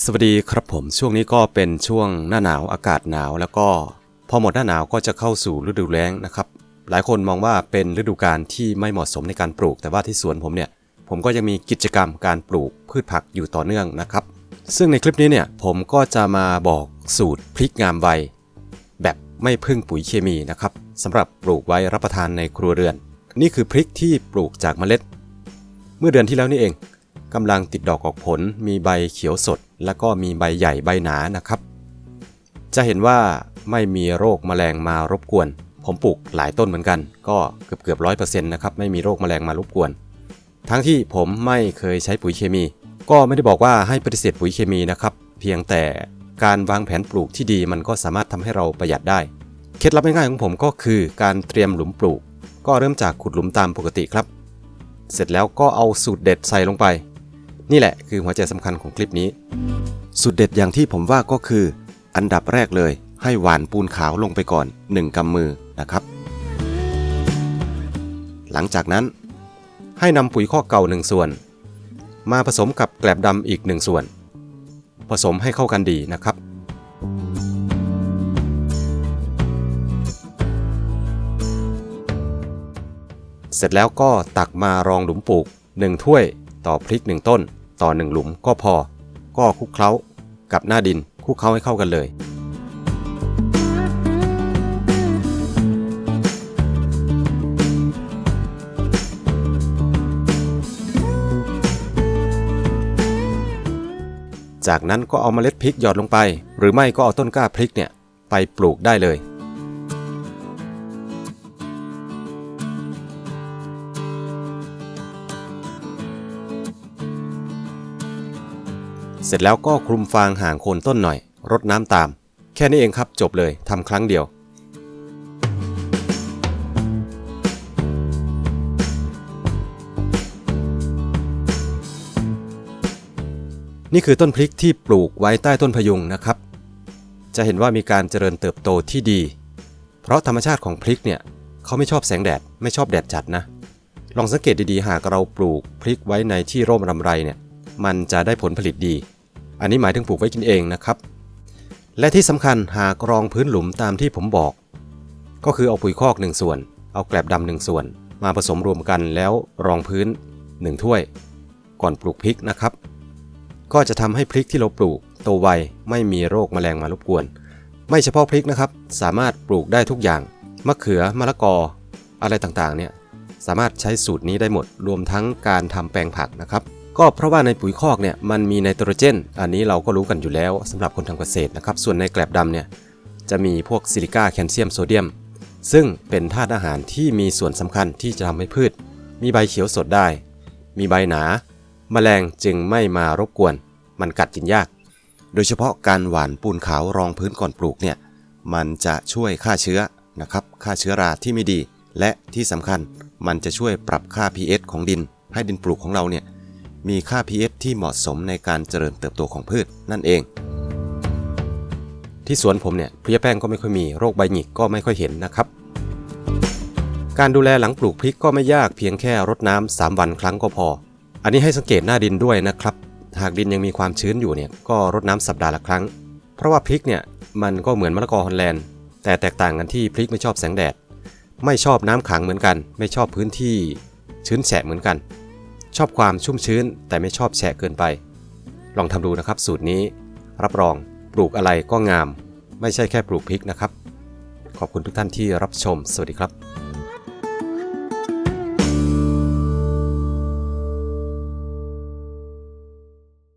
สวัสดีครับผมช่วงนี้ก็เป็นช่วงหน้าหนาวอากาศหนาว แล้วก็พอหมดหน้าหนาวก็จะเข้าสู่ฤดูแล้งนะครับ หลายคนมองว่าเป็นฤดูกาลที่ไม่เหมาะสมในการปลูก แต่ว่าที่สวนผมเนี่ย ผมก็ยังมีกิจกรรมการปลูกพืชผักอยู่ต่อเนื่องนะครับ ซึ่งในคลิปนี้เนี่ยผมก็จะมาบอกสูตรพริกงามวัยแบบไม่พึ่งปุ๋ยเคมีนะครับสำหรับปลูกไว้รับประทานในครัวเรือน นี่คือพริกที่ปลูกจากเมล็ด เมื่อเดือนที่แล้วนี่เอง กำลังติดดอกออกผลมีใบเขียวสด แล้วก็มีใบใหญ่ใบหนานะครับ จะเห็นว่าไม่มีโรคแมลงมารบกวน ผมปลูกหลายต้นเหมือนกัน ก็เกือบเกือบร้อยเปอร์เซ็นต์นะครับไม่มีโรคแมลงมารบกวน ทั้งที่ผมไม่เคยใช้ปุ๋ยเคมี ก็ไม่ได้บอกว่าให้ปฏิเสธปุ๋ยเคมีนะครับเพียงแต่การวางแผนปลูกที่ดีมันก็สามารถทำให้เราประหยัดได้ เคล็ดลับง่ายๆของผมก็คือการเตรียมหลุมปลูก ก็เริ่มจากขุดหลุมตามปกติครับ เสร็จแล้วก็เอาสูตรเด็ดใส่ลงไป นี่แหละคือหัวใจสำคัญของคลิปนี้สูตรเด็ดอย่างที่ผมว่าก็คือ อันดับแรกเลย ให้หวานปูนขาวลงไปก่อน 1กำมือนะครับ หลังจากนั้น ให้นำปุ๋ยคอเก่า1ส่วน มาผสมกับแกลบดำอีก1ส่วน ผสมให้เข้ากันดีนะครับเสร็จแล้วก็ตักมารองหลุมปลูก 1 ถ้วยต่อพริก 1 ต้น ต่อ1หลุมก็พอ ก็คลุกเคล้ากับหน้าดินคลุกเคล้าให้เข้ากันเลย จากนั้นก็เอาเมล็ดพริกหยอดลงไป หรือไม่ก็เอาต้นกล้าพริกเนี่ยไปปลูกได้เลย เสร็จแล้วก็คลุมฟางห่างโคนต้นหน่อย รดน้ำตาม แค่นี้เองครับจบเลยทำครั้งเดียวนี่คือต้นพริกที่ปลูกไว้ใต้ต้นพยุงนะครับ จะเห็นว่ามีการเจริญเติบโตที่ดี เพราะธรรมชาติของพริกเนี่ยเขาไม่ชอบแสงแดด ไม่ชอบแดดจัดนะ ลองสังเกตดีๆ หากเราปลูกพริกไว้ในที่ร่มรำไรเนี่ย มันจะได้ผลผลิตดี อันนี้หมายถึงปลูกไว้กินเองนะครับ และที่สำคัญหากรองพื้นหลุมตามที่ผมบอก ก็คือเอาปุ๋ยคอก1ส่วน เอาแกลบดำหนึ่งส่วน มาผสมรวมกันแล้วรองพื้น 1 ถ้วย ก่อนปลูกพริกนะครับ ก็จะทำให้พริกที่เราปลูกโตไวไม่มีโรคแมลงมารบกวน ไม่เฉพาะพริกนะครับ สามารถปลูกได้ทุกอย่างมะเขือมะละกออะไรต่างๆเนี่ยสามารถใช้สูตรนี้ได้หมดรวมทั้งการทำแปลงผักนะครับ ก็เพราะว่าในปุ๋ยคอกเนี่ยมันมีไนโตรเจน อันนี้เราก็รู้กันอยู่แล้วสำหรับคนทำเกษตรนะครับ ส่วนในแกลบดำเนี่ยจะมีพวกซิลิก้าแคลเซียมโซเดียม ซึ่งเป็นธาตุอาหารที่มีส่วนสำคัญที่จะทำให้พืช มีใบเขียวสดได้ มีใบหนาแมลงจึงไม่มารบกวน มันกัดกินยาก โดยเฉพาะการหว่านปูนขาวรองพื้นก่อนปลูกเนี่ยมันจะช่วยฆ่าเชื้อนะครับฆ่าเชื้อราที่ไม่ดี และที่สำคัญมันจะช่วยปรับค่า pH ของดิน ให้ดินปลูกของเราเนี่ย มีค่า pH ที่เหมาะสมในการเจริญเติบโตของพืชนั่นเอง ที่สวนผมเนี่ยเพลี้ยแป้งก็ไม่ค่อยมีโรคใบหงิกก็ไม่ค่อยเห็นนะครับ การดูแลหลังปลูกพริกก็ไม่ยากเพียงแค่รดน้ำ3วันครั้งก็พอ อันนี้ให้สังเกตหน้าดินด้วยนะครับ หากดินยังมีความชื้นอยู่เนี่ยก็รดน้ำสัปดาห์ละครั้ง เพราะว่าพริกเนี่ยมันก็เหมือนมะละกอฮอลแลนด์แต่แตกต่างกันที่พริกไม่ชอบแสงแดด ไม่ชอบน้ำขังเหมือนกัน ไม่ชอบพื้นที่ชื้นแฉะเหมือนกัน ชอบความชุ่มชื้นแต่ไม่ชอบแฉะเกินไป ลองทำดูนะครับสูตรนี้ รับรองปลูกอะไรก็งาม ไม่ใช่แค่ปลูกพริกนะครับ ขอบคุณทุกท่านที่รับชม สวัสดีครับ